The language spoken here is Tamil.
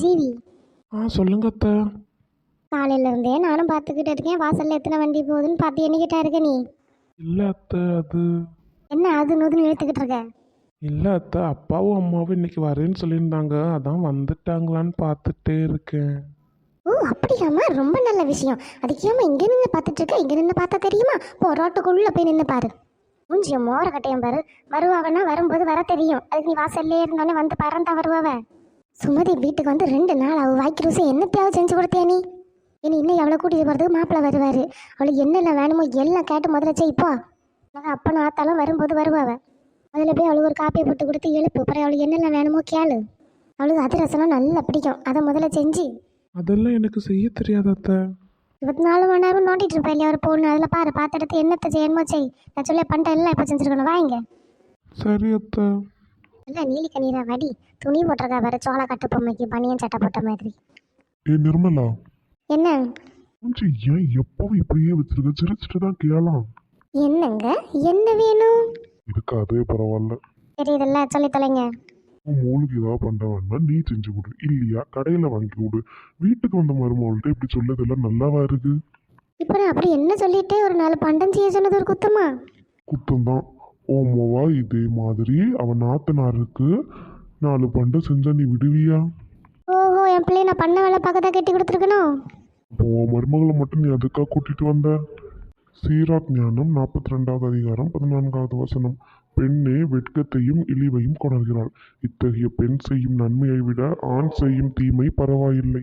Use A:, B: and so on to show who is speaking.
A: ஜீவி.
B: ஆ சொல்லுங்க அத்தை
A: காலையில இருந்தே நானும் பார்த்துக்கிட்டு இருக்கேன். வாசல்ல எத்தனை வண்டி போகுதுன்னு பார்த்து எண்ணிக்கிட்டா இருக்க நீ?
B: இல்லை அத்தை அது
A: என்ன அது நூதுன்னு இழுத்துக்கிட்டு இருக்க?
B: இல்லை அத்தை அப்பாவும் அம்மாவும் இன்னைக்கு வரேன்னு சொல்லியிருந்தாங்க. அதான் வந்துட்டாங்களான்னு பார்த்துட்டே இருக்கேன்.
A: ஓ அப்படியாம்மா? ரொம்ப நல்ல விஷயம். அதுக்கு ஏமா இங்கே நின்று பார்த்துட்டு இருக்க? இங்கே நின்று பார்த்தா தெரியுமா? போ ரோட்டுக்குள்ளே போய் நின்று பாரு. மூஞ்சிய மோர கட்டையம் பாரு. வருவாவனா வரும்போது வர தெரியும். அதுக்கு நீ வாசல்லே இருந்தோடனே வந்து பறந்தா வருவாவ. சுமதி வீட்டுக்கு வந்து ரெண்டு நாள் அவள் வாய்க்கு ருசி என்னத்தையாவது செஞ்சு கொடுத்தியா நீ. இனி இன்னும் எவ்வளோ கூட்டிட்டு போகிறதுக்கு மாப்பிள்ளை வருவார். அவளுக்கு என்னென்ன வேணுமோ எல்லாம் கேட்டு முதல்ல செய்ப்போ நாங்கள் அப்பனும் ஆத்தாலும் வரும்போது வருவாவ. அதில் போய் அவளுக்கு ஒரு காப்பியை போட்டு கொடுத்து எழுப்பு. அப்புறம் அவளுக்கு என்னென்ன வேணுமோ கேளு. அவளுக்கு அதிரசனம் நல்லா பிடிக்கும். அதை முதல்ல செஞ்சு.
B: அதெல்லாம் எனக்கு செய்ய தெரியாது அத்தை.
A: இருபத்தி நாலு மணி நேரம் நோண்டிட்டு இருப்பேன் இல்லையா ஒரு பொண்ணு? அதில் பாரு பார்த்து எடுத்து என்னத்தை செய்யணுமோ செய். நான் சொல்ல பண்ணிட்டேன் எல்லாம் இப்போ செஞ்சுருக்கணும். வாங்க
B: சரி அத்தை.
A: இல்லை நீலி கண்ணீரா வடி? துணி போட்டிருக்கா பாரு சோள கட்டு பொம்மைக்கு பனியன் சட்டை போட்ட மாதிரி.
C: ஏ நிர்மலா.
A: என்ன?
C: கொஞ்சம் ஏன் எப்பவும் இப்படியே வச்சிருக்க? சிரிச்சிட்டு தான் கேளாம்.
A: என்னங்க? என்ன வேணும்?
C: இதுக்கு அதே பரவாயில்ல.
A: சரி இதெல்லாம் சொல்லி தொலைங்க.
C: மூளுக்கு ஏதாவது பண்ண வேணா நீ செஞ்சு கொடு. இல்லையா கடையில வாங்கி கொடு. வீட்டுக்கு வந்த மருமகள்கிட்ட இப்படி சொல்லதெல்லாம் நல்லாவா இருக்கு?
A: இப்போ நான் அப்படி என்ன சொல்லிட்டு ஒரு நாலு பண்டம் செய்ய சொன்னது ஒரு குத்தமா?
C: குத்தம் தான். ஓமோவா இதே மாதிரி அவன் நாத்தனாருக்கு நாலு பண்டை செஞ்சா நீ விடுவியா?
A: ஓஹோ என் பிள்ளைய நான் பண்ண வேலை பார்க்க தான் கட்டி கொடுத்துருக்கணும்
C: உன் மருமகளை மட்டும் நீ அதுக்காக கூட்டிட்டு வந்த? சீராக் ஞானம் நாற்பத்தி ரெண்டாவது அதிகாரம் பதினான்காவது வசனம். பெண்ணே வெட்கத்தையும் இழிவையும் கொணர்கிறாள். இத்தகைய பெண் செய்யும் நன்மையை விட ஆண் செய்யும் தீமை பரவாயில்லை.